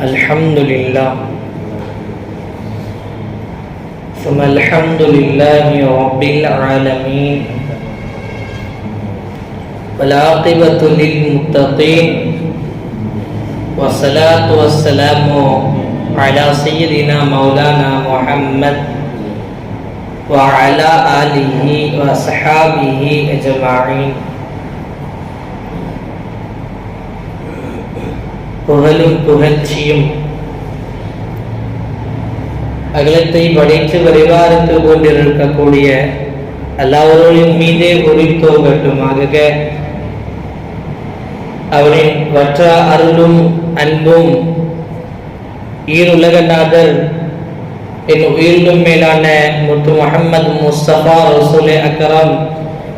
الحمد لله ثم الحمد لله رب العالمين. والعاقبة للمتقين. والصلاة والسلام على سيدنا مولانا محمد وعلى آله وصحابه أجمعين. புகழும் புகழ்ச்சியும். அகிலத்தை படைத்து பரிவாரத்து கொண்டிருக்கக்கூடிய அல்லாவர்களின் மீதே உரித்தோகட்டுமாக அவரின் வற்ற அருளும் அன்பும் ஈருலகநாதர் என் உயிரிலும் மேலான முத்து முகமது முஸ்தபா ரசூலே அக்கரம்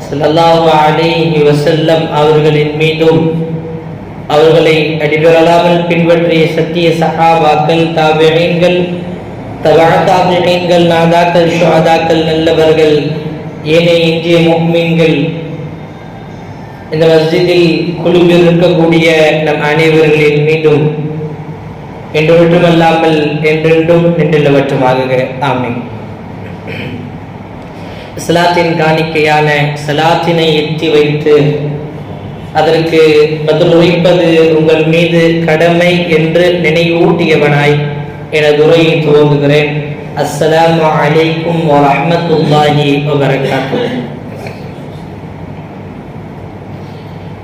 ஸல்லல்லாஹு அலைஹி வஸல்லம் அவர்களின் மீதும் அவர்களை அடிபெறலாமல் பின்பற்றிய சத்திய சகாபாக்கள் தாபியீன்கள் தபா தாபியீன்கள் நாதாக்கள் ஷுஹதாக்கள் நல்லவர்கள் ஏனைய இந்திய முக்மீன்கள். இந்த மஸ்ஜிதில் குழுவில் இருக்கக்கூடிய நம் அனைவர்களின் மீண்டும் என்று மட்டுமல்லாமல் என்றென்றும் நின்றுள்ளவற்றுமாக ஆமை சலாத்தின் காணிக்கையான சலாத்தினை எத்தி வைத்து அதற்கு பதில் உரைப்பது உங்கள் மீது கடமை என்று நினைவூட்டியவனாய். எனது உரையை துவங்குகிறேன். அஸ்ஸலாமு அலைக்கும் வரஹ்மத்துல்லாஹி வபரகாத்துஹு.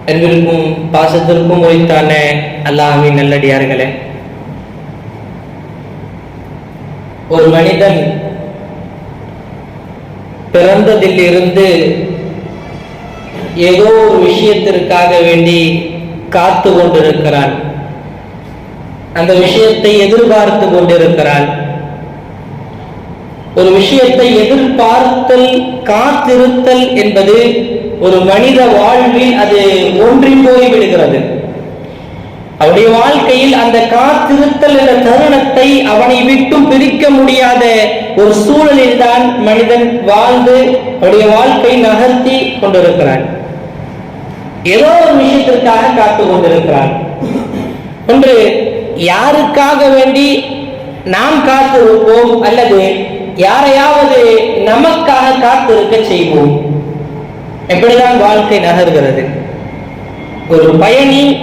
அன்பிற்கும் பாசத்திற்கும் உரித்தான அல்லாஹ்வின் நல்லடியார்களே. ஒரு மனிதன் பிறந்ததிலிருந்து ஏதோ ஒரு விஷயத்திற்காக வேண்டி காத்து கொண்டிருக்கிறான். அந்த விஷயத்தை எதிர்பார்த்து கொண்டிருக்கிறான். ஒரு விஷயத்தை எதிர்பார்த்தல் காத்திருத்தல் என்பது ஒரு மனித வாழ்வில் அது ஒன்றி போய் விடுகிறது. அவனுடைய வாழ்க்கையில் அந்த காத்திருத்தல் என்ற தருணத்தை அவனை விட்டும் பிரிக்க முடியாத ஒரு சூழலில் தான் மனிதன் வாழ்ந்து அவருடைய வாழ்க்கை நகர்த்தி கொண்டிருக்கிறான். ஏதோ ஒரு விஷயத்திற்காக காத்து கொண்டிருக்கிறார். ஒன்று யாருக்காக வேண்டி நாம் காத்திருப்போம் அல்லது யாரையாவது நமக்காக காத்திருக்க செய்வோம்? எப்படிதான் வாழ்க்கை நகர்கிறது? ஒரு பயணி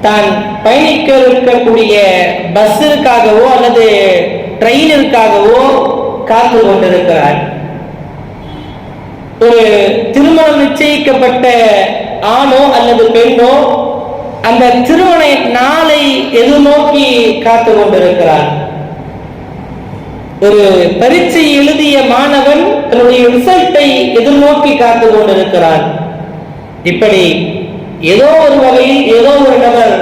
தான் பயணிக்க இருக்கக்கூடிய பஸ்ஸிற்காகவோ அல்லது ட்ரெயினிற்காகவோ காத்து கொண்டிருக்கிறார். ஒரு திருமணம் நிச்சயிக்கப்பட்ட ஆணோ அல்லது பெண்ணோ அந்த திருமண நாளை எதிர்நோக்கி காத்து கொண்டிருக்கிறார். ஒரு பரீட்சை எழுதிய மாணவன் தன்னுடைய ரிசல்ட்டை எதிர்நோக்கி காத்து கொண்டிருக்கிறான் இப்படி ஏதோ ஒரு வகையில் ஏதோ ஒரு நபர்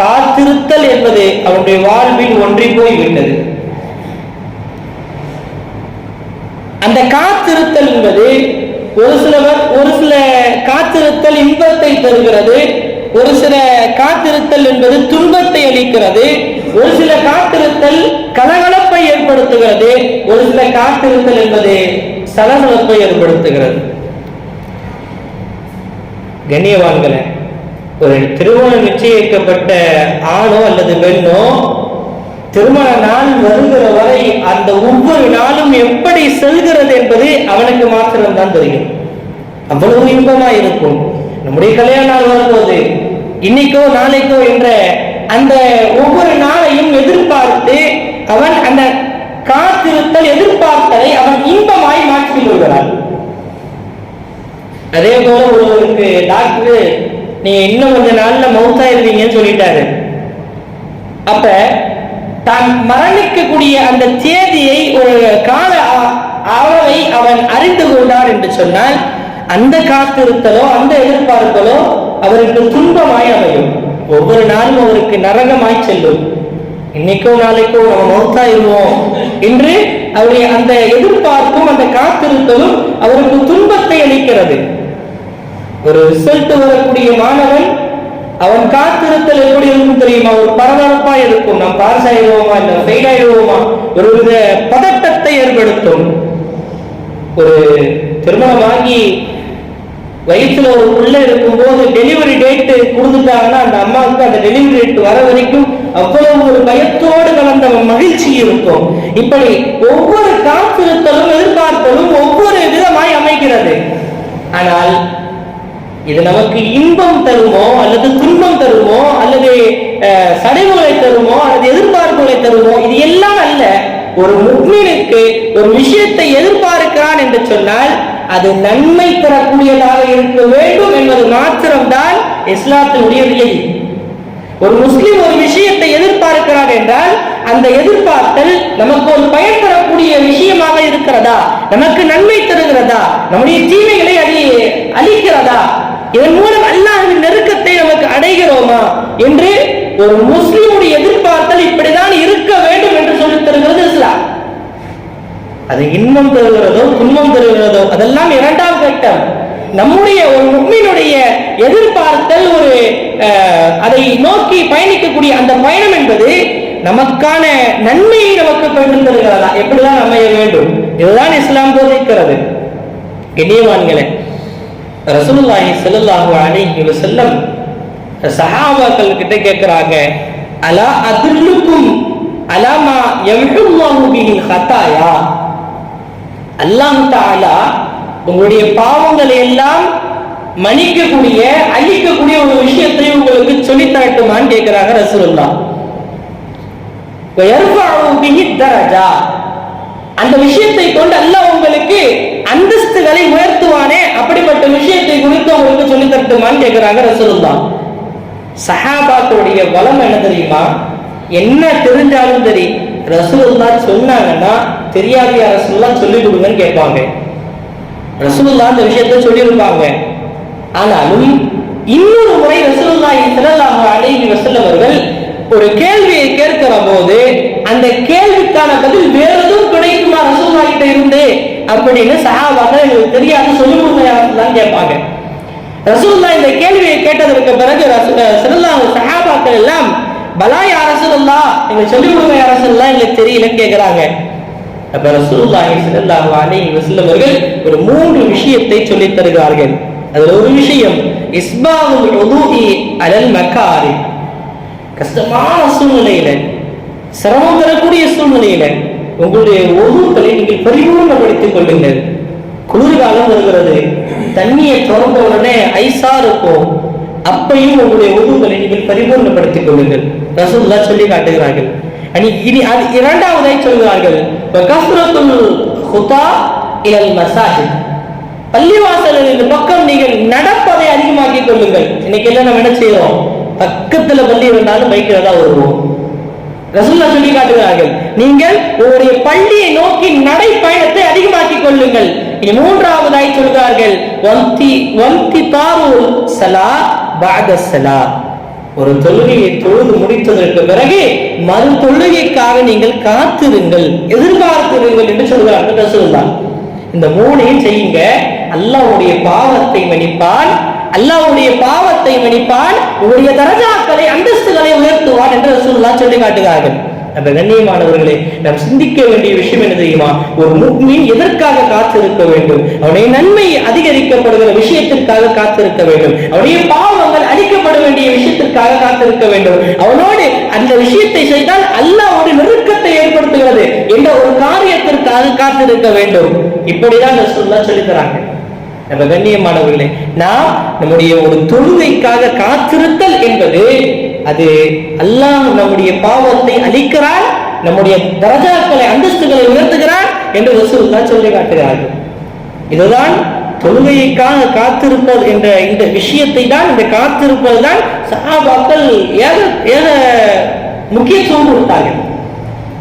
காத்திருத்தல் என்பது அவனுடைய வாழ்வில் ஒன்றி போய் விட்டது அந்த காத்திருத்தல் என்பது ஒரு சிலவர் ஒரு சில காத்திருத்தல் இன்பத்தை தருகிறது ஒரு சில காத்திருத்தல் என்பது துன்பத்தை அளிக்கிறது ஒரு சில காத்திருத்தல் கலகலப்பை ஏற்படுத்துகிறது ஒரு சில காத்திருத்தல் என்பது சலசலப்பை ஏற்படுத்துகிறது. கண்ணியவான்களே ஒரு திருமணம் நிச்சயிக்கப்பட்ட ஆணோ அல்லது பெண்ணோ திருமண நாள் வருகிற வரை அந்த ஒவ்வொரு நாளும் எப்படி செல்கிறது என்பது அவனுக்கு மாத்திரம்தான் தெரியும். அவ்வளவு இன்பமா இருக்கும். நம்முடைய கல்யாண நாள் வரும்போது இன்னைக்கோ நாளைக்கோ என்ற அந்த ஒவ்வொரு நாளையும் எதிர்பார்த்து அவன் அந்த காத்திருத்தல் எதிர்பார்த்ததை அவன் இன்பமாய் மாற்றி கொள்கிறான். அதே போல ஒருவருக்கு டாக்டர் நீ இன்னும் கொஞ்ச நாள்ல மவுத்தாயிருவீங்கன்னு சொல்லிட்டாரு. அப்ப தான் மரணிக்கக்கூடிய அந்த தேதியை ஒரு கால அளவை அவன் அறிந்து கொண்டார் என்று சொன்னால் அந்த காத்திருத்தலோ அந்த எதிர்பார்த்தலோ அவருக்கு துன்பமாய் அமையும். ஒவ்வொரு நாளும் அவருக்கு நரகமாய் செல்லும். இன்னைக்கோ நாளைக்கோ நம்ம மௌத்தாயிருவோம் என்று அவருடைய அந்த எதிர்பார்ப்பும் அந்த காத்திருத்தலும் அவருக்கு துன்பத்தை அளிக்கிறது. ஒரு ரிசல்ட் வரக்கூடிய மாணவன் அவன் காத்திருத்தல் எப்படி இருக்கும் தெரியுமா? ஒரு பரபரப்பா இருக்கும். நாம் பாஸ் ஆயிடுவோமா இல்ல ஃபெயில் ஆயிடுவோமா ஒரு வித பதட்டத்தை ஏற்படுத்தும். ஒரு திருமணம் வாங்கி வயிற்றுல ஒரு புள்ள இருக்கும்போது டெலிவரி டேட் கொடுத்துட்டாங்கன்னா அந்த அம்மாவுக்கு அந்த டெலிவரி டேட் வர வரைக்கும் அவ்வளவு ஒரு பயத்தோடு கலந்த மகிழ்ச்சி இருக்கும். இப்படி ஒவ்வொரு காத்திருத்தலும் எதிர்பார்த்தலும் ஒவ்வொரு விதமாய் அமைகிறது. ஆனால் இது நமக்கு இன்பம் தருமோ அல்லது துன்பம் தருமோ அல்லது சடைமுறை சடைவுகளை தருமோ அல்லது எதிர்பார்ப்புகளை தருமோ இது எல்லாம் அல்ல. ஒரு முக்மீனுக்கு ஒரு விஷயத்தை எதிர்பார்க்கிறான் என்று சொன்னால் அது நன்மை தரக்கூடியதாக இருக்க வேண்டும் என்பது மாத்திரம்தான் இஸ்லாத்தினுடைய விலை ஒரு முஸ்லிம் ஒரு விஷயத்தை எதிர்பார்க்கிறார் என்றால் அந்த எதிர்பார்த்தல் நமக்கு ஒரு பயன் தரக்கூடிய விஷயமாக இருக்கிறதா? நமக்கு நன்மை தருகிறதா? நம்முடைய தீமைகளை அது அழிக்கிறதா? இதன் மூலம் அல்லாஹின் நெருக்கத்தை நமக்கு அடைகிறோமா என்று ஒரு முஸ்லிமுடைய எதிர்பார்த்தல் இப்படிதான் இருக்க வேண்டும் என்று சொல்லித் தருகிறது இஸ்லாம். அது இன்பம் தருகிறதோ துன்பம் தருகிறதோ அதெல்லாம் இரண்டாம் கட்டம். நம்முடைய ஒரு முக்மீனுடைய எதிர்பார்த்தல் ஒரு அதை நோக்கி பயணிக்கக்கூடிய அந்த பயணம் என்பது நமக்கான நன்மையை நமக்கு பெற்று தருகிறதா? எப்படிதான் அமைய வேண்டும்? இதுதான் இஸ்லாம் போதிக்கிறது. கண்ணியவான்களே ரசூலுல்லாஹி ஸல்லல்லாஹு அலைஹி செல்லம் சஹாபாக்கள் கிட்ட கேட்கிறாங்க அலா அதிர்லுக்கும் அலாமா யம்ஹுல்லாஹு பிஹில் ஹத்தாயா அல்லாஹ் தாலா உங்களுடைய பாவங்களை எல்லாம் மன்னிக்கக்கூடிய அழிக்கக்கூடிய ஒரு விஷயத்தை உங்களுக்கு சொல்லி தரட்டுமான்னு கேட்கிறாங்க ரசூலுல்லா தரஜா. அந்த விஷயத்தை கொண்டு அல்லாஹ் அந்தஸ்துகளை உயர்த்துவானே? அப்படிப்பட்ட விஷயத்தை குறித்து உங்களுக்கு சொல்லி தரட்டுமான்னு கேட்கிறாங்க ரசூலுல்லா சஹாபாக்களுடைய பலம் என்ன தெரியுமா? என்ன தெரிஞ்சாலும் சரி ரசூலுல்லா சொன்னாங்கன்னா தெரியாத ரசூல்லா சொல்லி கொடுங்கன்னு கேட்பாங்க. ரசூலுல்லா அந்த விஷயத்தை சொல்லியிருப்பாங்க. ஆனாலும் இன்னொரு முறை ரசூலுல்லா ஸல்லல்லாஹு அலைஹி வசல்லவர்கள் ஒரு கேள்வியை கேட்கிற போது அந்த கேள்விக்கான பதில் வேறதும் ரசூல்லாகிட்ட இருந்து அப்படின்னு சஹாபாக்கள் எங்களுக்கு தெரியாது சொல்லி கேட்பாங்க. ரசூல்லா இந்த கேள்வியை கேட்டதற்கு பிறகு ரசூலுல்லாஹ் சஹாபாக்கள் எல்லாம் பலாய் அரசுல்லா எங்க சொல்லி கொடுங்க அரசுல்லா எங்களுக்கு தெரியலன்னு கேட்கிறாங்க. அப்ப ரசூல்லாஹி ஸல்லல்லாஹு அலைஹி வஸல்லம் ஒரு மூன்று விஷயத்தை சொல்லி தருகிறார்கள். அதுல ஒரு விஷயம் இஸ்பாஹுல் உதுஇ அலல் மக்காரி கஷ்டமான சூழ்நிலையில சிரமம் தரக்கூடிய சூழ்நிலையில உங்களுடைய ஒவ்வொருத்தரை நீங்கள் பரிபூர்ணப்படுத்திக் கொள்ளுங்கள். குளிர்காலம் வருகிறது. தண்ணியை திறந்த உடனே ஐசா இருக்கும். அப்பையும் உங்களுடைய ஒதுக்களை நீங்கள் பரிபூர்ணப்படுத்திக் கொள்ளுங்கள். ரசூல்லா சொல்லி காட்டுகிறார்கள். அனி இனி அது இரண்டாவதாய் சொல்கிறார்கள். கஃப்ரத்துல் பள்ளிவாசலில் இந்த பக்கம் நீங்கள் நடப்பதை அதிகமாக்கிக் கொள்ளுங்கள். இன்னைக்கு எல்லாம் நம்ம என்ன செய்யறோம்? பக்கத்துல பள்ளி இருந்தாலும் பைக்கில் தான் வருவோம். ரசூல்லா சொல்லி காட்டுகிறார்கள் நீங்கள் உங்களுடைய பள்ளியை நோக்கி நடை பயணத்தை அதிகமாக்கிக் கொள்ளுங்கள். இனி மூன்றாவதாய் சொல்கிறார்கள். வந்தி வந்தி தாருல் சலா பாத சலா. ஒரு தொழுகையை தொழுது முடித்ததற்கு பிறகு மறு தொழுகைக்காக நீங்கள் காத்திருங்கள் எதிர்பார்த்திருங்கள் என்று சொல்கிறார்கள் ரசூல்லா இந்த மூணையும் செய்யுங்க. அல்லாஹ்வுடைய பாவத்தை மன்னிப்பான் அல்லாவுடைய பாவத்தை மன்னிப்பான் உங்களுடைய தரஜாக்களை அந்தஸ்துகளை உயர்த்துவான் என்று ரசூலுல்லாஹ் சொல்லி காட்டுகிறார்கள். அந்த கண்ணியமானவர்களே நாம் சிந்திக்க வேண்டிய விஷயம் என்ன தெரியுமா? ஒரு முக்மீன் எதற்காக காத்திருக்க வேண்டும்? அவனுடைய நன்மை அதிகரிக்கப்படுகிற விஷயத்திற்காக காத்திருக்க வேண்டும். அவனுடைய பாவங்கள் அழிக்கப்பட வேண்டிய விஷயத்திற்காக காத்திருக்க வேண்டும். அவனோடு அந்த விஷயத்தை செய்தால் அல்லாஹ் ஒரு நெருக்கத்தை ஏற்படுத்துகிறது என்ற ஒரு காரியத்திற்காக காத்திருக்க வேண்டும். இப்படிதான் ரசூலுல்லாஹ் சொல்லித் தராங்க. நம்ம கண்ணியமானவர்களே நாம் நம்முடைய ஒரு தொழுகைக்காக காத்திருத்தல் என்பது அது அல்லாஹ் நம்முடைய பாவத்தை அழிக்கிறான் நம்முடைய தரஜாக்களை அந்தஸ்துகளை உயர்த்துகிறான் என்று ரசூலுல்லாஹ் சொல்லி காட்டுகிறார்கள். இதுதான் தொழுகைக்காக காத்திருப்பது என்ற இந்த விஷயத்தை தான் இந்த காத்திருப்பது தான் சஹாபாக்கள் ஏக ஏக முக்கியத்துவம் கொடுத்தார்கள்.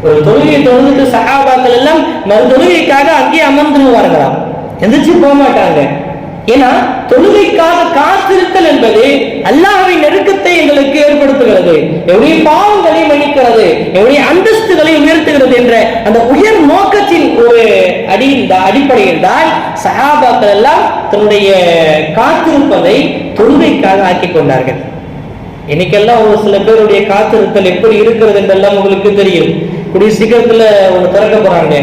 ஒரு தொழுகையை தொழுதுட்டு சஹாபாக்கள் எல்லாம் மறு தொழுகைக்காக அங்கேயே அமர்ந்துருவார்களாம். எந்திரிச்சு போக மாட்டாங்க. ஏன்னா தொழுகைக்காக காத்திருத்தல் என்பது அல்லாஹ்வின் நெருக்கத்தை எங்களுக்கு ஏற்படுத்துகிறது. எவ்வளவு பாவங்களை மன்னிக்கிறது எவ்வளவு அந்தஸ்துகளை உயர்த்துகிறது என்ற அந்த உயர் நோக்கத்தின் ஒரு அடி அடிப்படையில் தான் சஹாபாக்கள் எல்லாம் தன்னுடைய காத்திருப்பதை தொழுகைக்காக ஆக்கிக் கொண்டார்கள். இன்னைக்கெல்லாம் ஒரு சில பேருடைய காத்திருத்தல் எப்படி இருக்கிறது என்றெல்லாம் உங்களுக்கு தெரியும். கூடிய சீக்கிரத்துல ஒண்ணு திறக்க போறாங்க.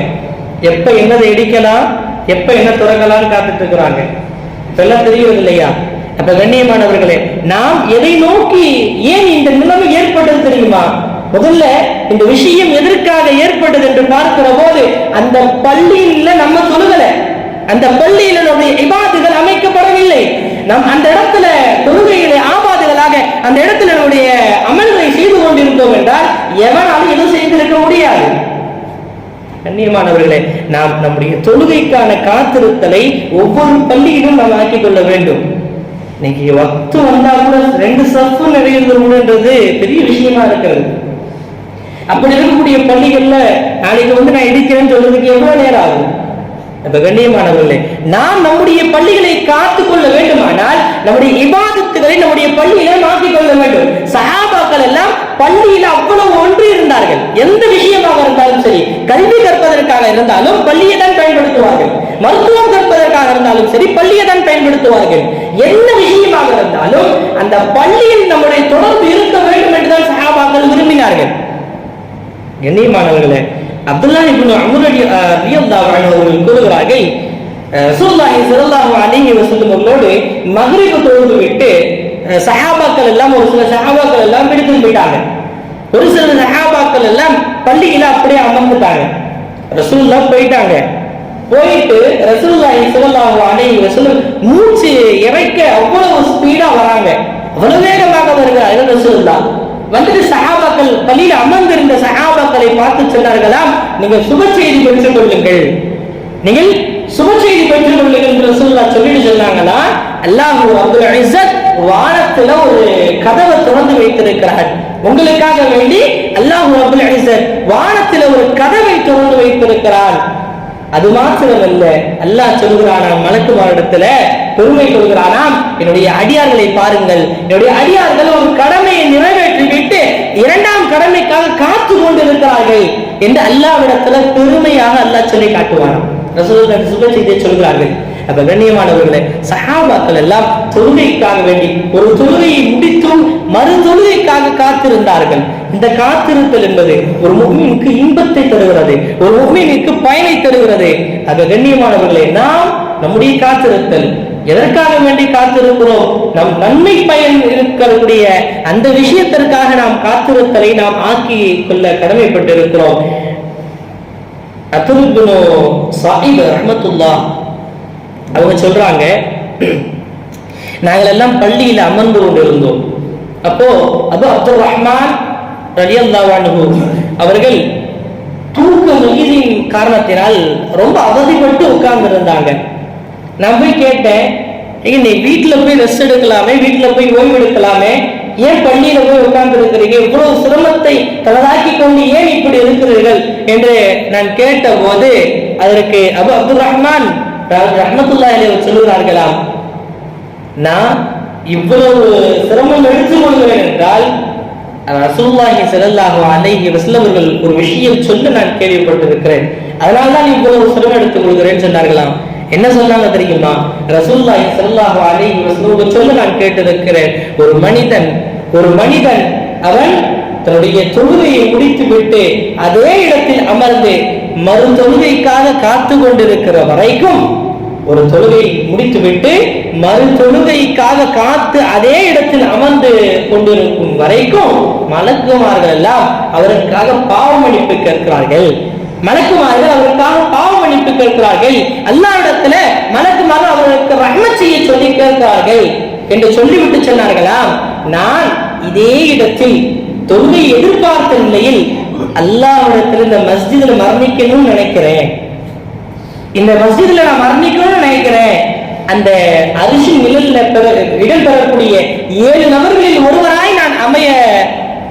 எப்ப என்னதை இடிக்கலாம்? எப்ப என்ன திறக்கலாம்னு காத்துட்டு இருக்கிறாங்க இப்பெல்லாம் தெரியும் இல்லையா அப்ப கண்ணியமானவர்களே நாம் எதை நோக்கி ஏன் இந்த நிலைமை ஏற்பட்டது தெரியுமா? முதல்ல இந்த விஷயம் எதற்காக ஏற்பட்டது என்று பார்க்கிற போது அந்த பள்ளியில நம்ம தொழுகல. அந்த பள்ளியில நம்முடைய இபாதுகள் அமைக்கப்படவில்லை. நம் அந்த இடத்துல தொழுகைகளை ஆபாதுகளாக அந்த இடத்துல நம்முடைய அமல்களை செய்து கொண்டிருந்தோம் என்றால் எவனாலும் எதுவும் செய்திருக்க முடியாது. கண்ணியமானவர்களே நாம் நம்முடைய தொழுகைக்கான காத்திருத்தலை ஒவ்வொரு பள்ளியிலும் நாம் ஆக்கிக் கொள்ள வேண்டும். இன்னைக்கு வக்து வந்தா கூட ரெண்டு சப்பு நிறைவேறதுன்றது பெரிய விஷயமா இருக்கிறது. அப்படி இருக்கக்கூடிய பள்ளிகள்ல நாளைக்கு வந்து நான் இடிக்கிறேன்னு சொல்றதுக்கு எவ்வளவு நேரம் ஆகும்? இப்ப கண்ணியமானவர்களே நாம் நம்முடைய பள்ளிகளை காத்துக் கொள்ள வேண்டுமானால் நம்முடைய இபாதத்துகளை நம்முடைய பள்ளியில மாற்றிக் கொள்ள வேண்டும். சஹாபாக்கள் எல்லாம் பள்ளியில அவ்வளவு ஒன்று இருந்தார்கள். எந்த விஷயமாக இருந்தாலும் சரி கல்வி கற்பதற்காக இருந்தாலும் பள்ளியை தான் பயன்படுத்துவார்கள். மருத்துவம் கற்பதற்காக இருந்தாலும் சரி பள்ளியை தான் பயன்படுத்துவார்கள். என்ன விஷயமாக இருந்தாலும் அந்த பள்ளியில் நம்முடைய தொடர்பு இருக்க வேண்டும் என்றுதான் சஹாபாக்கள் விரும்பினார்கள். கண்ணியமானவர்களே அப்துல்லா இப்னு அமுரடி ரலியல்லாஹு அவர்கள் கூறுகிறார்கள் ரசூலுல்லாஹி ஸல்லல்லாஹு அலைஹி வஸல்லம் அவர்களோடு மக்ரிப் தொழுது விட்டு சஹாபாக்கள் எல்லாம் ஒரு சில சஹாபாக்கள் எல்லாம் பிடித்து போயிட்டாங்க. ஒரு சில சஹாபாக்கள் எல்லாம் பள்ளியில அப்படியே அமர்ந்துட்டாங்க. ரசூல்லா போயிட்டாங்க. போயிட்டு ரசூல்லாஹி ஸல்லல்லாஹு அலைஹி வஸல்லம் மூச்சு இறைக்க அவ்வளவு ஸ்பீடா வராங்க. அவ்வளவு வேகமாக வருகிறார்கள் ரசூல்லா வந்துட்டு சஹாபாக்கள் பள்ளியில் அமர்ந்திருந்த சஹாபாக்களை பார்த்து சொன்னார்களாம் நீங்கள் சுப செய்தி பெற்றுக் கொள்ளுங்கள். நீங்கள் சுபச்செய்தி செய்தி பெற்றுக் கொள்ளுங்கள் என்று சொல்லிட்டு சொன்னாங்கன்னா அல்லாஹ் அப்துல் இஸ்ஸத் வானத்துல ஒரு கதவை திறந்து வைத்திருக்கிறார். உங்களுக்காக வேண்டி அல்லாஹ் அப்துல் இஸ்ஸத் வானத்துல ஒரு கதவை திறந்து வைத்திருக்கிறார். அது மாத்திரமல்ல அல்லாஹ் சொல்கிறானாம் மலக்குமாரிடத்துல பெருமை கொள்கிறானாம். என்னுடைய அடியார்களை பாருங்கள். என்னுடைய அடியார்கள் ஒரு கடமையை நிறைவேற்றி விட்டு இரண்டாம் கடமைக்காக காத்து கொண்டிருக்கிறார்கள் என்று அல்லாவிடத்துல பெருமையாக அல்லாஹ் சொல்லி காட்டுவானாம். ரசூலுல்லாஹி சுப செய்தியை சொல்கிறார்கள். அப்ப கண்ணியமானவர்களே சஹாபாக்கள் எல்லாம் தொழுகைக்காக வேண்டி ஒரு தொழுகையை முடித்தும் மறு தொழுகைக்காக காத்திருந்தார்கள். இந்த காத்திருத்தல் என்பது ஒரு முகமீனுக்கு இன்பத்தை தருகிறது ஒரு முகமீனுக்கு பயனை தருகிறது. ஆக கண்ணியமானவர்களே நாம் நம்முடைய காத்திருத்தல் எதற்காக வேண்டி காத்திருக்கிறோம்? நம் நன்மை பயன் இருக்கக்கூடிய அந்த விஷயத்திற்காக நாம் காத்திருத்தலை நாம் ஆக்கி கொள்ள கடமைப்பட்டிருக்கிறோம். அத்துருபுனு சாஹிப் ரஹமத்துல்லா அவங்க சொல்றாங்க நாங்கள் எல்லாம் பள்ளியில் அமர்ந்து கொண்டிருந்தோம். அப்போ அபு அப்துல் ரஹ்மான் ரலியல்லாவானு அவர்கள் தூக்க முகிதின் காரணத்தினால் ரொம்ப அவதிப்பட்டு உட்கார்ந்து இருந்தாங்க நான் போய் கேட்டேன் நீ வீட்டில் போய் ரெஸ்ட் எடுக்கலாமே வீட்டில் போய் ஓய்வு எடுக்கலாமே ஏன் பள்ளியில போய் உட்கார்ந்து இவ்வளவு சிரமத்தை தனதாக்கி கொண்டு ஏன் இப்படி இருக்கிறீர்கள்? என்று நான் கேட்ட போது அதற்கு அபு அப்துல் ரஹ்மான் ரஹமத்துல்லா அவர் சொல்லுகிறார்களாம் நான் இவ்வளவு சிரமம் எடுத்துக் கொள்கிறேன் என்றால் ரசூல்லாஹி ஸல்லல்லாஹு அலைஹி வஸல்லம் ஒரு விஷயம் சொல்ல நான் கேள்விப்பட்டிருக்கிறேன். அதனால தான் இவ்வளவு சிரமம் எடுத்துக் கொள்கிறேன்னு சொன்னார்களாம். என்ன சொன்னாங்க தெரியுமா? ரசூல்லாஹி ஸல்லல்லாஹு அலைஹி வஸல்லம் சொல்ல நான் கேட்டிருக்கிறேன் ஒரு மனிதன் ஒரு மனிதன் அவன் தன்னுடைய தொழுகையை முடித்து விட்டு அதே இடத்தில் அமர்ந்து மறு தொழுகைக்காக காத்து கொண்டிருக்கிற வரைக்கும் ஒரு தொழுகை முடித்துவிட்டு மறு தொழுகைக்காக காத்து அதே இடத்தில் அமர்ந்து கொண்டிருக்கும் வரைக்கும் மலக்குமார்கள் எல்லாம் அவருக்காக பாவ மன்னிப்பு கேட்கிறார்கள். மலக்குமார்கள் அவருக்காக பாவ மன்னிப்பு கேட்கிறார்கள். இடத்துல மலக்குமார்கள் அவர்களுக்கு ரகம செய்ய சொல்லி கேட்கிறார்கள். என்று சொல்லிவிட்டு சொன்னார்களாம் நான் இதே இடத்தில் தொழுகை எதிர்பார்த்த நிலையில் அல்லாவிடத்தில் இந்த மஸ்ஜிதில் மரணிக்கணும்னு நினைக்கிறேன். இந்த மஸ்ஜிதுல நான் மரணிக்கணும்னு நினைக்கிறேன். அந்த அரிசி நிழல்ல பெற இடம் பெறக்கூடிய ஏழு நபர்களில் ஒருவராய் நான் அமைய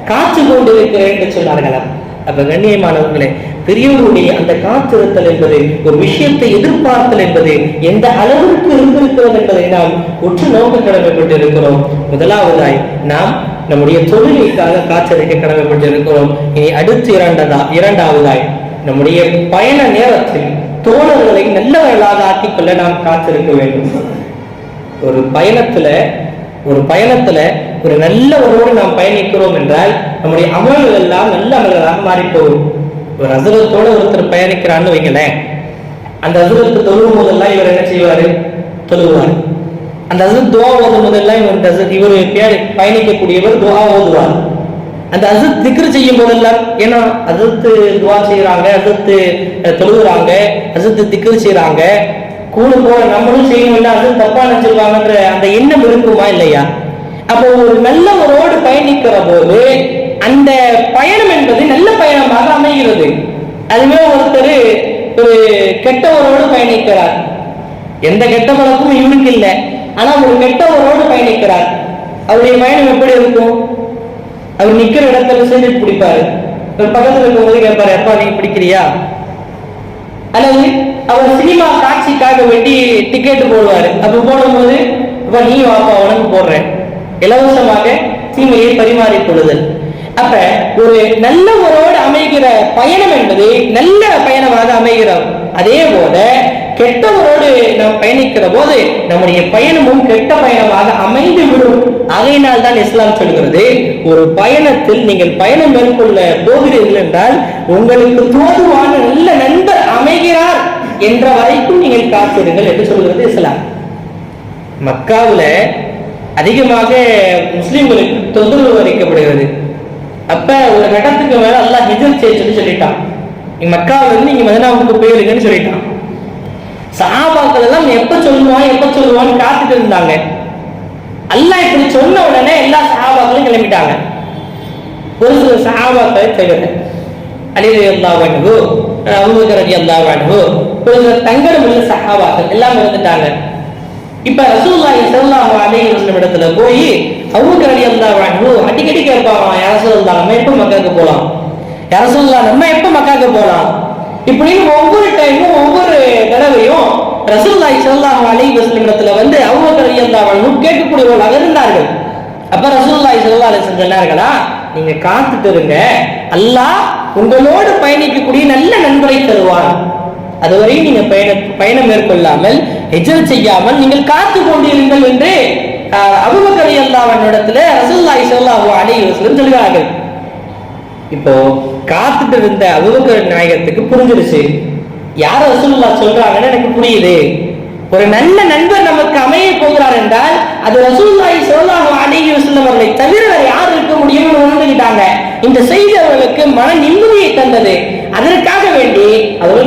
காத்து கொண்டிருக்கிறேன் என்று சொன்னார்களாம் அப்ப கண்ணியமானவர்களே பெரியவருடைய அந்த காத்திருத்தல் என்பது ஒரு விஷயத்தை எதிர்பார்த்தல் என்பது எந்த அளவிற்கு இருந்திருக்கிறது என்பதை நாம் உற்று நோக்க கடமைப்பட்டிருக்கிறோம். முதலாவதாய் நாம் நம்முடைய தொழிலுக்காக காத்திருக்க கடமைப்பட்டிருக்கிறோம். இனி அடுத்து இரண்டதா இரண்டாவதாய் நம்முடைய பயண நேரத்தில் தோழர்களை நல்லவர்களாக ஆக்கிக்கொள்ள நாம் காத்திருக்க வேண்டும். ஒரு பயணத்துல ஒரு பயணத்துல ஒரு நல்ல உறவோடு நாம் பயணிக்கிறோம் என்றால் நம்முடைய அமல்கள் எல்லாம் நல்ல அமல்களாக மாறி போகும் ஒரு அசுரத்தோட ஒருத்தர் பயணிக்கிறான்னு வைங்களேன் அந்த அசுரத்து தொழுவும் போதெல்லாம் இவர் என்ன செய்வாரு? தொழுவார். அந்த அசுரத் துவா ஓதும் போதெல்லாம் இவர் இந்த அசுரத் இவர் பயணிக்கக்கூடியவர் துவா ஓதுவார். அந்த அசத் திக்ரு செய்யும் போதெல்லாம் ஏன்னா அசத்து துவா செய்யறாங்க அசத்து தொழுகிறாங்க அசத்து திக்ரு செய்யறாங்க கூடு போல நம்மளும் செய்யணும் அது தப்பா நினைச்சிருவாங்கன்ற அந்த எண்ணம் இருக்குமா இல்லையா? அப்போ ஒரு நல்லவரோடு பயணிக்கிற போது அந்த பயணம் என்பது நல்ல பயணமாக அமைகிறது. அதுவே ஒருத்தர் ஒரு கெட்டவரோடு பயணிக்கிறார். எந்த கெட்ட பழக்கமும் இவனுக்கு இல்லை. ஆனா ஒரு கெட்டவரோடு பயணிக்கிறார். அவருடைய பயணம் எப்படி இருக்கும்? அவர் நிக்கிற இடத்துல சிகரெட் பிடிப்பாரு. ஒரு பக்கத்துல இருக்கும்போது கேட்பாரு அப்பா நீ பிடிக்கிறியா? அல்லது அவர் சினிமா காட்சிக்காக வேண்டி டிக்கெட் போடுவாரு. அப்ப போடும்போது அப்ப நீ வாப்பா உனக்கு போடுறேன். இலவசமாக தீமையை பரிமாறிக் கொள்ளுதல். அப்ப ஒரு நல்லவரோடு அமைகிற பயணம் என்பது நல்ல பயணமாக அமைகிறோம். அதே போல கெட்டவரோடு நாம் பயணிக்கிற போது நம்முடைய பயணமும் கெட்ட பயணமாக அமைந்து விடும் அதையினால் தான் இஸ்லாம் சொல்கிறது ஒரு பயணத்தில் நீங்கள் பயணம் மேற்கொள்ள போகிறீர்கள் என்றால் உங்களுக்கு தோதுவான நல்ல நண்பர் அமைகிறார் என்ற வரைக்கும் நீங்கள் காத்திருங்கள் என்று சொல்கிறது இஸ்லாம். மக்காவுல அதிகமாக முஸ்லீம்களுக்கு தொந்தரவு அளிக்கப்படுகிறது. அப்ப ஒரு கட்டத்துக்கு மேல எல்லாம் ஹிஜர் செய்ய சொல்லி சொல்லிட்டான். நீங்க மக்காவுல இருந்து நீங்க மதனாவுக்கு போயிருங்கன்னு சொல்லிட்டான். சஹாபாக்கள் எல்லாம் எப்ப சொல்லுவான் எப்ப சொல்லுவான்னு காத்துட்டு இருந்தாங்க. அல்லாஹ் இப்படி சொன்ன உடனே எல்லா சஹாபாக்களும் கிளம்பிட்டாங்க. ஒரு சில சஹாபாக்களை தவிர அலிரதி அல்லா வானு அபுபக்கர் ரதி அல்லா வானு ஒரு சில தங்கடம் உள்ள சஹாபாக்கள் எல்லாம் இருந்துட்டாங்க இப்ப ரசூல்லாய் ஸல்லல்லாஹு அலைஹி வஸல்லம் இடத்துல போய் அபூபக்கர் ரலியல்லாஹு அன்ஹு அடிக்கடி கேட்பாங்க யா நம்ம எப்ப மக்காக்கு போலாம்? யா நம்ம எப்ப மக்காக்கு போலாம்? இப்படின்னு ஒவ்வொரு டைமும் ஒவ்வொரு தடவையும் ரசூல்லாய் ஸல்லல்லாஹு அலை வஸல்லம் இடத்துல வந்து அபூபக்கர் ரலியல்லாஹு அன்ஹு கேட்கக்கூடியவர்களாக இருந்தார்கள். அப்ப ரசூல்லாய் செல்லா அலை வஸல்லம் சொன்னார்களா நீங்க காத்துட்டு இருங்க அல்லாஹ் உங்களோடு பயணிக்கக்கூடிய நல்ல நண்பரை தருவான். அதுவரை நீங்க பயண பயணம் மேற்கொள்ளாமல் எஜல் செய்யாமல் நீங்கள் காத்து கொண்டிருங்கள் என்று அபுபக்கரி அல்லாவின் இடத்துல ரசூல்லாய் ஸல்லல்லாஹு அலைஹி சொல்கிறார்கள். இப்போ காத்துட்டு இருந்த அபுபக்கர் நாயகத்துக்கு புரிஞ்சிருச்சு. யார் ரசூல்லா சொல்றாங்கன்னு எனக்கு புரியுது. ஒரு நல்ல நண்பர் நமக்கு அமைய போகிறார் என்றால் அது ரசூலுல்லாஹி ஸல்லல்லாஹு அலைஹி வஸல்லம் அவர்களை தவிர வேற யார் இருக்க முடியும்னு உணர்ந்துகிட்டாங்க. இந்த செய்தி அவர்களுக்கு மன நிம்மதியை தந்தது. அதற்காக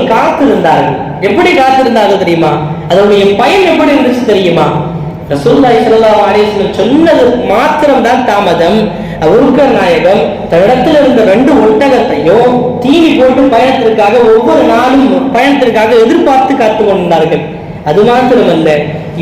அவர்கள் காத்திருந்தார்கள். எப்படி காத்திருந்தார்கள் தெரியுமா? அதனுடைய பயன் எப்படி இருந்துச்சு தெரியுமா? ரசூல்லாய் ஸல்லல்லாஹு அலைஹி சொன்னது மாத்திரம் தான் தாமதம். அபூபக்கர் நாயகம் தன்னிடத்தில் இருந்த ரெண்டு ஒட்டகத்தையும் தீனி போட்டு பயணத்திற்காக ஒவ்வொரு நாளும் பயணத்திற்காக எதிர்பார்த்து காத்து கொண்டார்கள் அது மாத்திரமல்ல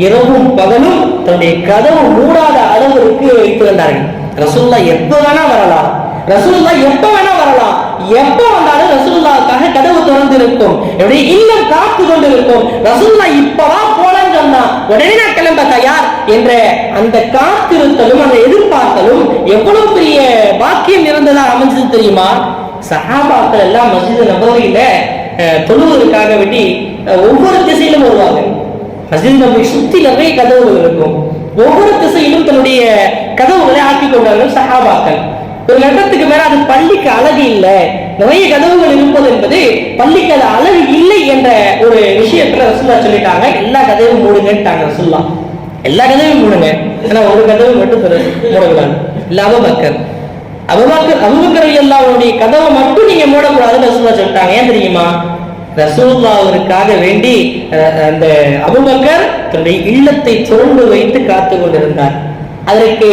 இரவும் பகலும் தன்னுடைய கதவு மூடாத அளவிற்கு வைத்திருந்தார்கள். ரசூல்லா எப்ப வேணா வரலாம். ரசூல்லா எப்ப வேணா வரலாம். எப்ப வந்தாலும் ரசூல்லாவுக்காக கதவு திறந்து இருக்கும் எப்படி? இல்லம் காத்து கொண்டு இருக்கும் ரசூல்லா இப்பவா போலன்னு சொன்னா உடனே நான் கிளம்ப தயார் என்ற அந்த காத்திருத்தலும் அந்த எதிர்பார்த்தலும் எவ்வளவு பெரிய பாக்கியம் இருந்ததா அமைஞ்சது தெரியுமா? சஹாபாக்கள் எல்லாம் மசித நபரையில அஹ், தொழுவதற்காக வேண்டி ஒவ்வொரு திசையிலும் வருவாங்க. மசித நபரை சுத்தி நிறைய கதவுகள் இருக்கும். ஒவ்வொரு திசையிலும் தன்னுடைய கதவுகளை ஆக்கி கொண்டார்கள் சஹாபாக்கள். ஒரு கட்டத்துக்கு மேல அது பள்ளிக்கு அழகு இல்லை. நிறைய கதவுகள் இருப்பது என்பது பள்ளிக்கு அது அழகு இல்லை என்ற ஒரு விஷயத்துல ரசுல்லா சொல்லிட்டாங்க. எல்லா கதவும் மூடுங்கன்ட்டாங்க ரசுல்லா எல்லா கதவையும் மூடுங்க. ஆனா ஒரு கதவு மட்டும் மூடக்கூடாது. இல்ல அபபக்கர். அபுபக்கர் அபுபக்கர் அல்லாவுடைய கதவை மட்டும் நீங்க மூடக்கூடாதுன்னு ரசூல்லா சொல்லிட்டாங்க. ஏன் தெரியுமா? ரசூல்லாவிற்காக வேண்டி அஹ், அந்த அபுபக்கர் தன்னுடைய இல்லத்தை திறந்து வைத்து காத்து கொண்டிருந்தார் அதற்கு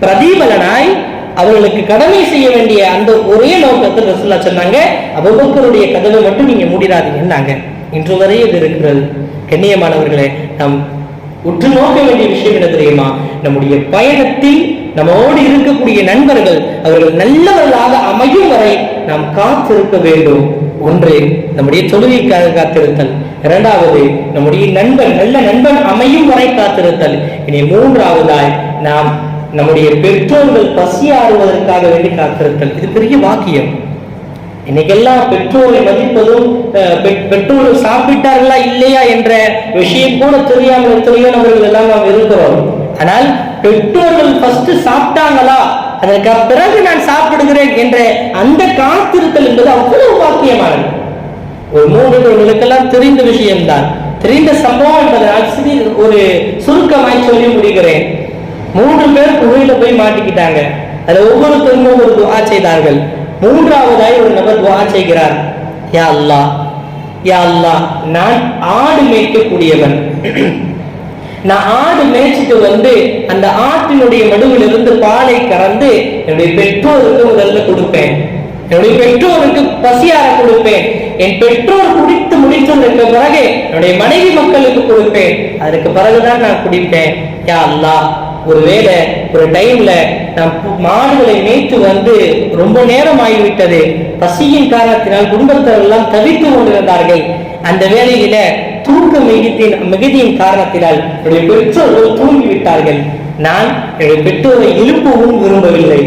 பிரதிபலனாய் அவர்களுக்கு கடமை செய்ய வேண்டிய அந்த ஒரே நோக்கத்தில் ரசூல்லா சொன்னாங்க அபுபக்கருடைய கதவை மட்டும் நீங்க மூடிடாதீங்கன்னாங்க. இன்று வரை இது இருக்கிறது. கண்ணியமானவர்களே நாம் உற்று நோக்க வேண்டிய விஷயம் என்ன தெரியுமா? நம்முடைய பயணத்தில் நம்மோடு இருக்கக்கூடிய நண்பர்கள் அவர்கள் நல்லவர்களாக அமையும் வரை நாம் காத்திருக்க வேண்டும். ஒன்று நம்முடைய தொழுகைக்காக காத்திருத்தல். இரண்டாவது நம்முடைய நண்பன் நல்ல நண்பன் அமையும் வரை காத்திருத்தல். இனி மூன்றாவதாய் நாம் நம்முடைய பெற்றோர்கள் பசி ஆறுவதற்காக வேண்டி காத்திருத்தல். இது பெரிய வாக்கியம். இன்னைக்கெல்லாம் பெற்றோரை மதிப்பதும் அஹ், பெற்றோர்கள் சாப்பிட்டார்களா இல்லையா என்ற விஷயம் கூட தெரியாமல் எத்தனையோ நபர்கள் எல்லாம் நாம் இருக்கிறோம். ஆனால் பெற்றோர்கள் ஃபர்ஸ்ட் சாப்பிட்டாங்களா? அதற்கு பிறகு நான் சாப்பிடுகிறேன் என்ற அந்த காத்திருத்தல் என்பது அவ்வளவு வாக்கியமானது. ஒரு மூன்று தெரிந்த விஷயம்தான். தெரிந்த சம்பவம் என்பதனால் சிறிது ஒரு சுருக்கமாய் சொல்லி முடிக்கிறேன். மூன்று பேர் குகையில போய் மாட்டிக்கிட்டாங்க. அதுல ஒவ்வொருத்தருக்கும் ஒவ்வொரு துவா செய்தார்கள். மூன்றாவதாய் ஒரு நபர் துவா செய்கிறார். யா அல்லா யா அல்லா நான் ஆடு மேய்க்கக்கூடியவன். நான் ஆடு மேய்ச்சிட்டு வந்து அந்த ஆட்டினுடைய மடுவில் இருந்து பாலை கறந்து என்னுடைய பெற்றோருக்கு முதல்ல கொடுப்பேன். என்னுடைய பெற்றோருக்கு பசியார கொடுப்பேன். என் பெற்றோர் குடித்து முடித்ததற்கு பிறகு என்னுடைய மனைவி மக்களுக்கு கொடுப்பேன். அதற்கு பிறகுதான் நான் குடிப்பேன். யா ஒருவேளை ஒரு டைம்ல நம் மாடுகளை மேய்த்து வந்து ரொம்ப நேரம் ஆகிவிட்டது பசியின் காரணத்தினால் குடும்பத்தினர் எல்லாம் தவித்து கொண்டிருந்தார்கள். அந்த வேளையில தூக்க மிகுதியின் மிகுதியின் காரணத்தினால் என்னுடைய பெற்றோர்கள் தூங்கிவிட்டார்கள். நான் என்னுடைய பெற்றோரை எழுப்பவும் விரும்பவில்லை.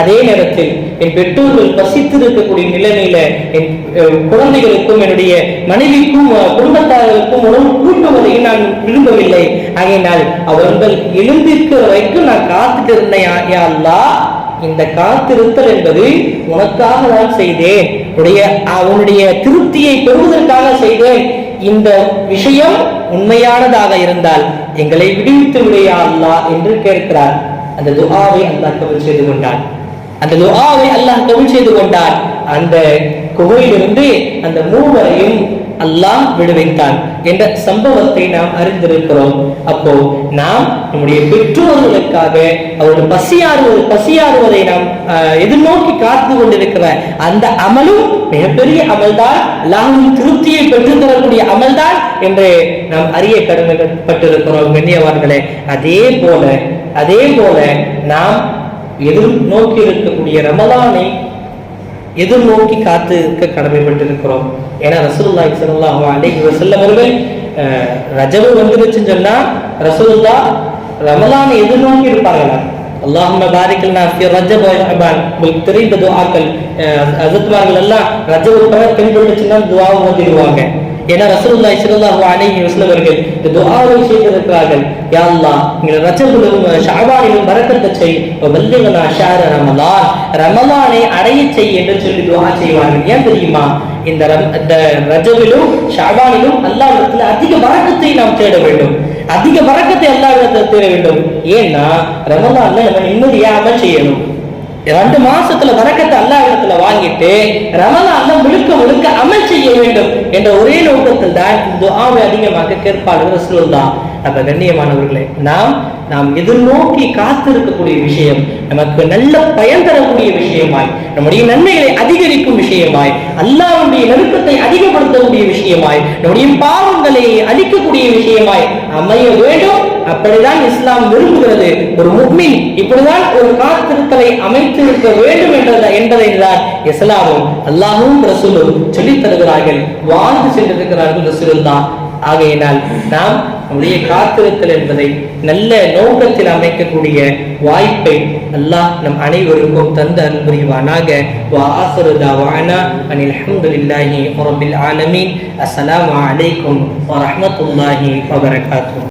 அதே நேரத்தில் என் பெற்றோர்கள் பசித்து இருக்கக்கூடிய நிலைமையில என் குழந்தைகளுக்கும் என்னுடைய மனைவிக்கும் குடும்பத்தாரர்களுக்கும் குடும்பத்தார்களுக்கும் உணவு கூட்டுவதை நான் விரும்பவில்லை. ஆகையினால் அவர்கள் எழுந்திருக்கிற வரைக்கும் நான் காத்துட்டு இருந்தேன் யா- அல்லா இந்த காத்திருத்தல் என்பது உனக்காக தான் செய்தேன். உன்னுடைய அவனுடைய திருப்தியை பெறுவதற்காக செய்தேன். இந்த விஷயம் உண்மையானதாக இருந்தால் எங்களை விடுவித்து விடையா அல்லா என்று கேட்கிறார். அந்த துஆவை அல்லாஹ் கபூல் செய்து கொண்டான். அந்த துஆவை அல்லாஹ் கபூல் செய்து கொண்டான். அந்த குகையிலிருந்து அந்த மூவரையும் அல்லாஹ் விடுவித்தான் என்ற சம்பவத்தை நாம் அறிந்திருக்கிறோம். அப்போ நாம் நம்முடைய பெற்றோர்களுக்காக அவர்கள் பசியாறுவது பசியாறுவதை நாம் எதிர்நோக்கி காத்து கொண்டிருக்கிற அந்த அமலும் மிகப்பெரிய அமல்தான். அல்லாஹ்வின் திருப்தியை பெற்று தரக்கூடிய அமல்தான் என்று நாம் அறிய கடமைப்பட்டிருக்கிறோம். கண்ணியவான்களே அதே போல அதே போல நாம் எதிர்நோக்கி இருக்கக்கூடிய ரமலானை எதிர்நோக்கி காத்து இருக்க கடமைப்பட்டிருக்கிறோம். ஏன்னா ரசூல்லா ஸல்லல்லாஹு அலைஹி வஸல்லம் அவர்கள் அஹ், ரஜபு வந்துருச்சுன்னு சொன்னா ரசூல்லா ரமலானை எதிர்நோக்கி நோக்கி அல்லாஹும்ம பாரிக் லனா ஃபி ரஜப உங்களுக்கு தெரிந்த துவாக்கள் அசத்மார்கள் எல்லாம் ரஜவு பகல் தென்பட்டுச்சுன்னா துவாவும் வந்துடுவாங்க ஏன்னா ரசூலுல்லாஹி ஸல்லல்லாஹு அலைஹி வஸல்லம் அவர்கள் இந்த துஆவை செய்திருக்கிறார்கள் யா அல்லாஹ் எங்களை ரஜபிலும் ஷஅபானிலும் பரக்கத்தை செய். வல்லிகனா ஷஹர ரமலான். ரமலானை அடைய செய் என்று சொல்லி துஆ செய்வார்கள். ஏன் தெரியுமா? இந்த ரம்- இந்த ரஜபிலும் ஷஅபானிலும் அல்லாஹ்விடத்தில் அதிக பரக்கத்தை நாம் தேட வேண்டும். அதிக பரக்கத்தை அல்லாஹ்விடத்தில் தேட வேண்டும். ஏன்னா ரமலான்ல நம்ம நிம்மதியா அமல் செய்யணும். ரெண்டு மாசத்துல வரக்கத்தை அல்லாஹ்விடத்துல வாங்கிட்டு ரமலான்ல முழுக்க முழுக்க அமல் செய்ய வேண்டும் என்ற ஒரே நோக்கத்தில் தான் துஆவை அதிகமாக கேட்பாளர் ரசூலுல்லாஹ். அப்ப கண்ணியமானவர்களே நாம் நாம் எதிர்நோக்கி காத்திருக்கக்கூடிய விஷயம் நமக்கு நல்ல பயன் தரக்கூடிய விஷயமாய் நம்முடைய நன்மைகளை அதிகரிக்கும் விஷயமாய் அல்லாவுடைய நெருக்கத்தை அதிகப்படுத்தக்கூடிய விஷயமாய் நம்முடைய பாவங்களை அழிக்கக்கூடிய விஷயமாய் அமைய வேண்டும் அப்படிதான் இஸ்லாம் விரும்புகிறது. ஒரு முக்மின் இப்படிதான் ஒரு காத்திருத்தலை அமைத்து இருக்க வேண்டும் என்றத என்பதை தான் இஸ்லாமும் அல்லாஹும் ரசூலும் சொல்லித் தருகிறார்கள். வாழ்ந்து சென்றிருக்கிறார்கள் ரசூலுல்லா ஆகையினால் நாம் நம்முடைய காத்திருத்தல் என்பதை நல்ல நோக்கத்தில் அமைக்கக்கூடிய வாய்ப்பை அல்லாஹ் நம் அனைவருக்கும் தந்த அன்புரிவானாக. புரிவானாக வா ஆசிரு தாவானா அனில்